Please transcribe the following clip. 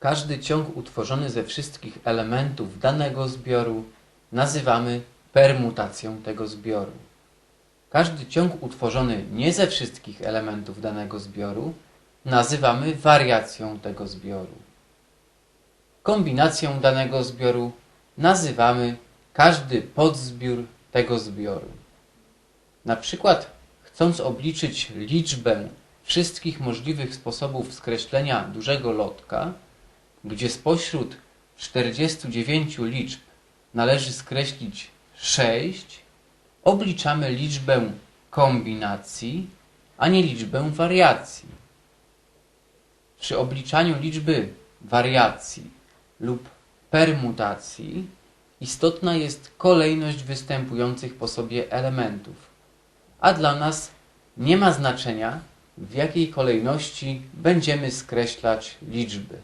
Każdy ciąg utworzony ze wszystkich elementów danego zbioru nazywamy permutacją tego zbioru. Każdy ciąg utworzony nie ze wszystkich elementów danego zbioru nazywamy wariacją tego zbioru. Kombinacją danego zbioru nazywamy każdy podzbiór tego zbioru. Na przykład, chcąc obliczyć liczbę wszystkich możliwych sposobów skreślenia dużego lotka, gdzie spośród 49 liczb należy skreślić 6, obliczamy liczbę kombinacji, a nie liczbę wariacji. Przy obliczaniu liczby wariacji lub permutacji istotna jest kolejność występujących po sobie elementów, a dla nas nie ma znaczenia, w jakiej kolejności będziemy skreślać liczby.